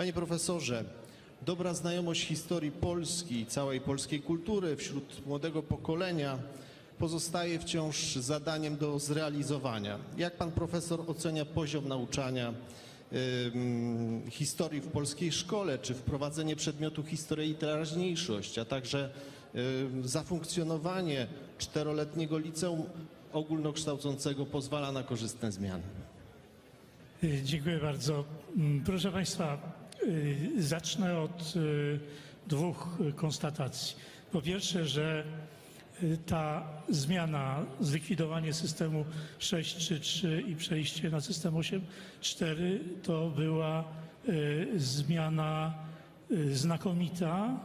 Panie profesorze, dobra znajomość historii Polski i całej polskiej kultury wśród młodego pokolenia pozostaje wciąż zadaniem do zrealizowania. Jak pan profesor ocenia poziom nauczania historii w polskiej szkole, czy wprowadzenie przedmiotu historia i teraźniejszość, a także zafunkcjonowanie czteroletniego liceum ogólnokształcącego pozwala na korzystne zmiany? Dziękuję bardzo. Mm, Proszę Państwa, zacznę od y, dwóch y, konstatacji. Po pierwsze, że y, ta zmiana, zlikwidowanie systemu 6.3.3 i przejście na system 8.4 to była y, zmiana y, znakomita.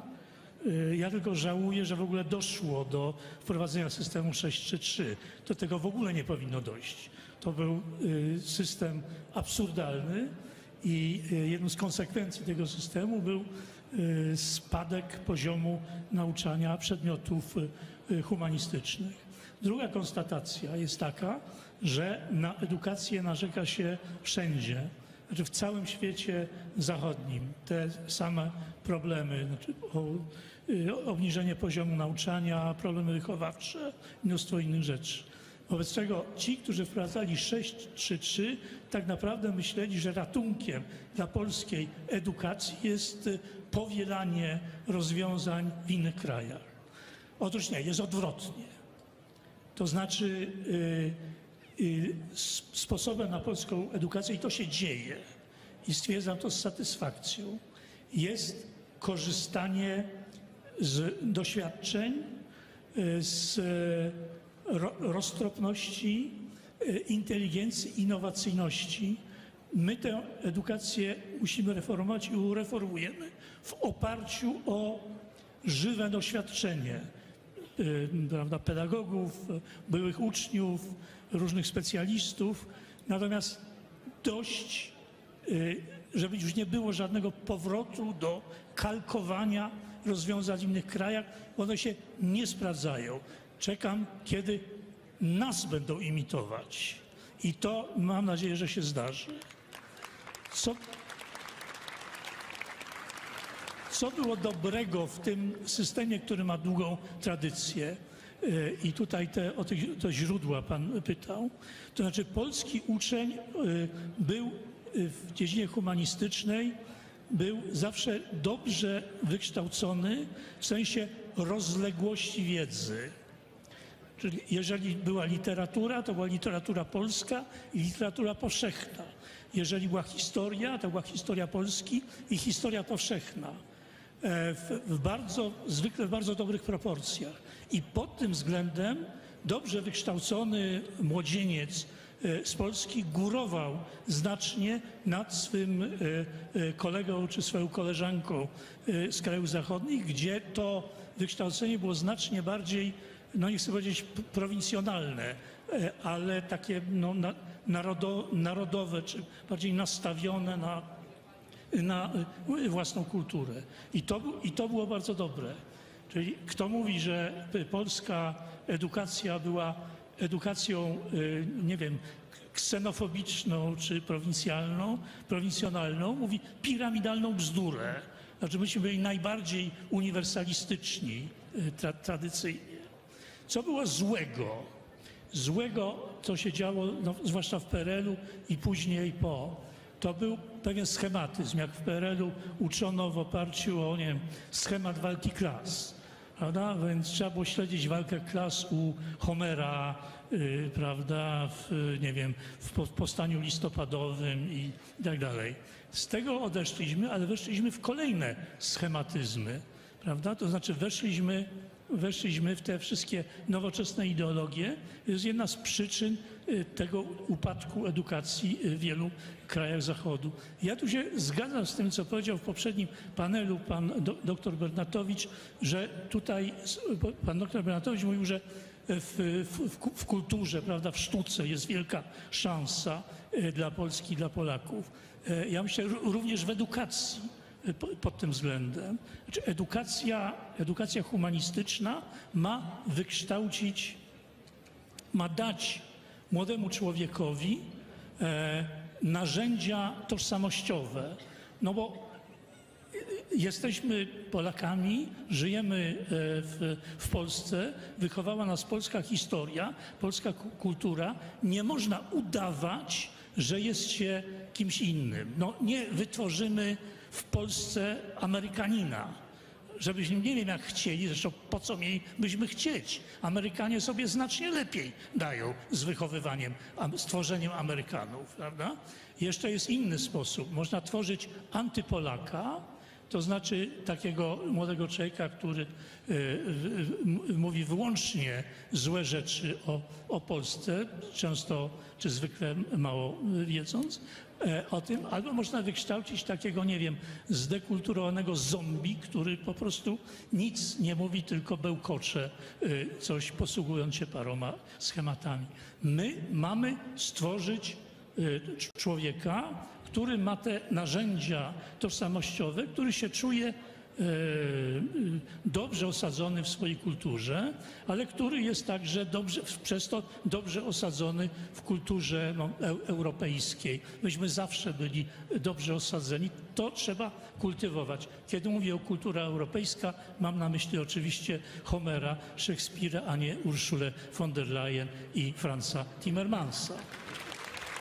Y, Ja tylko żałuję, że w ogóle doszło do wprowadzenia systemu 633. Do tego w ogóle nie powinno dojść. To był y, system absurdalny i y, jedną z konsekwencji tego systemu był y, spadek poziomu nauczania przedmiotów y, humanistycznych. Druga konstatacja jest taka, że na edukację narzeka się wszędzie znaczy w całym świecie zachodnim te same problemy, znaczy o, obniżenie poziomu nauczania, problemy wychowawcze, mnóstwo innych rzeczy. Wobec czego ci, którzy wprowadzali 633, tak naprawdę myśleli, że ratunkiem dla polskiej edukacji jest y, powielanie rozwiązań w innych krajach. Otóż nie, jest odwrotnie. To znaczy y, y, s- sposobem na polską edukację, i to się dzieje, i stwierdzam to z satysfakcją, jest korzystanie z doświadczeń, y, z roztropności, y, inteligencji, innowacyjności. My tę edukację musimy reformować i ureformujemy w oparciu o żywe doświadczenie y, prawda, pedagogów, byłych uczniów, różnych specjalistów. Natomiast dość, y, żeby już nie było żadnego powrotu do kalkowania rozwiązań w innych krajach, one się nie sprawdzają. Czekam, kiedy nas będą imitować. I to mam nadzieję, że się zdarzy. Co, co było dobrego w tym systemie, który ma długą tradycję? Y, I tutaj te, o tych, to źródła Pan pytał. To znaczy, polski uczeń y, był y, w dziedzinie humanistycznej, był zawsze dobrze wykształcony w sensie rozległości wiedzy. Czyli jeżeli była literatura, to była literatura polska i literatura powszechna. Jeżeli była historia, to była historia Polski i historia powszechna. E, W, w bardzo, zwykle w bardzo dobrych proporcjach. I pod tym względem dobrze wykształcony młodzieniec e, z Polski górował znacznie nad swym e, kolegą czy swoją koleżanką z krajów zachodnich, gdzie to wykształcenie było znacznie bardziej no nie chcę powiedzieć prowincjonalne, e, ale takie no, na, narodo, narodowe, czy bardziej nastawione na, na y, własną kulturę. I to, I to było bardzo dobre. Czyli kto mówi, że y, polska edukacja była edukacją, nie wiem, ksenofobiczną czy prowincjalną, prowincjonalną, mówi piramidalną bzdurę. Znaczy myśmy byli najbardziej uniwersalistyczni tra, tradycyjnie. Co było złego? Złego, co się działo, no, zwłaszcza w PRL-u i później po, to był pewien schematyzm. Jak w PRL-u uczono w oparciu o, nie wiem, schemat walki klas. Prawda? Więc trzeba było śledzić walkę klas u Homera, y, prawda, w, nie wiem, w po- w powstaniu listopadowym i tak dalej. Z tego odeszliśmy, ale weszliśmy w kolejne schematyzmy, prawda? To znaczy weszliśmy weszliśmy w te wszystkie nowoczesne ideologie. To jest jedna z przyczyn y, tego upadku edukacji y, w wielu krajach Zachodu. Ja tu się zgadzam z tym, co powiedział w poprzednim panelu pan doktor Bernatowicz, że tutaj pan doktor Bernatowicz mówił, że w, w, w ku- w kulturze, prawda, w sztuce jest wielka szansa y, dla Polski dla Polaków. Y, Ja myślę ró- również w edukacji pod tym względem. Znaczy edukacja, edukacja humanistyczna ma wykształcić, ma dać młodemu człowiekowi e, narzędzia tożsamościowe. No bo Jesteśmy Polakami, żyjemy e, w, w Polsce, wychowała nas polska historia, polska ku- kultura. Nie można udawać, że jest się kimś innym. No, nie wytworzymy w Polsce Amerykanina. Żebyśmy nie wiem jak chcieli, zresztą po co mielibyśmy chcieć. Amerykanie sobie znacznie lepiej dają z wychowywaniem, z tworzeniem Amerykanów, prawda? Jeszcze jest inny sposób. Można tworzyć antypolaka, to znaczy takiego młodego człowieka, który e, mówi wyłącznie złe rzeczy o, o Polsce, często czy zwykle mało wiedząc e, o tym, albo można wykształcić takiego, nie wiem, zdekulturowanego zombie, który po prostu nic nie mówi, tylko bełkocze e, coś, posługując się paroma schematami. My mamy stworzyć cz- człowieka, który ma te narzędzia tożsamościowe, który się czuje y, y, dobrze osadzony w swojej kulturze, ale który jest także dobrze, przez to dobrze osadzony w kulturze no, eu- europejskiej. Myśmy zawsze byli dobrze osadzeni. To trzeba kultywować. Kiedy mówię o kultura europejska, mam na myśli oczywiście Homera, Szekspira, a nie Urszulę von der Leyen i Franza Timmermansa.